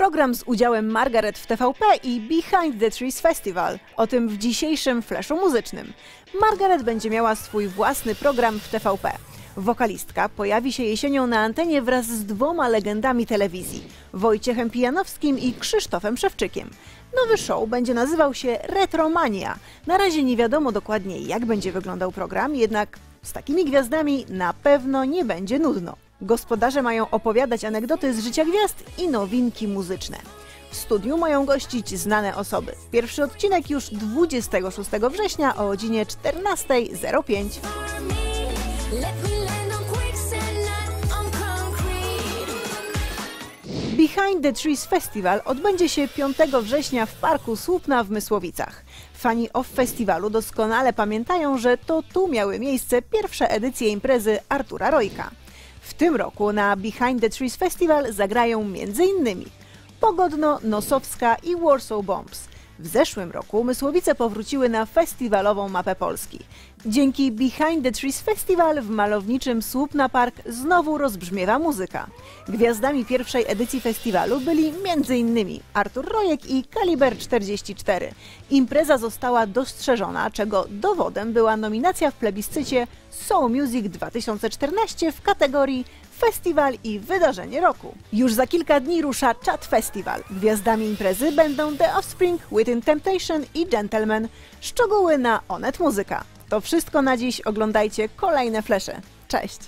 program z udziałem Margaret w TVP i Behind the Trees Festival. O tym w dzisiejszym flashu muzycznym. Margaret będzie miała swój własny program w TVP. Wokalistka pojawi się jesienią na antenie wraz z dwoma legendami telewizji Wojciechem Pijanowskim i Krzysztofem Szewczykiem. Nowy show będzie nazywał się Retromania. Na razie nie wiadomo dokładnie, jak będzie wyglądał program, jednak z takimi gwiazdami na pewno nie będzie nudno. Gospodarze mają opowiadać anegdoty z życia gwiazd i nowinki muzyczne. W studiu mają gościć znane osoby. Pierwszy odcinek już 26 września o godzinie 14.05. Let me land on quicksand, not on concrete. Behind the Trees Festival odbędzie się 5 września w Parku Słupna w Mysłowicach. Fani OFF Festiwalu doskonale pamiętają, że to tu miały miejsce pierwsze edycje imprezy Artura Rojka. W tym roku na Behind the Trees Festival zagrają m.in. Pogodno, Nosowska i Warsaw Bombs. W zeszłym roku Mysłowice powróciły na festiwalową mapę Polski. Dzięki Behind the Trees Festival w malowniczym Słupna Park znowu rozbrzmiewa muzyka. Gwiazdami pierwszej edycji festiwalu byli m.in. Artur Rojek i Kaliber 44. Impreza została dostrzeżona, czego dowodem była nominacja w plebiscycie Soul Music 2014 w kategorii Festiwal i Wydarzenie Roku. Już za kilka dni rusza Chat Festival. Gwiazdami imprezy będą The Offspring, Within Temptation i Gentleman. Szczegóły na Onet Muzyka. To wszystko na dziś. Oglądajcie kolejne flesze. Cześć!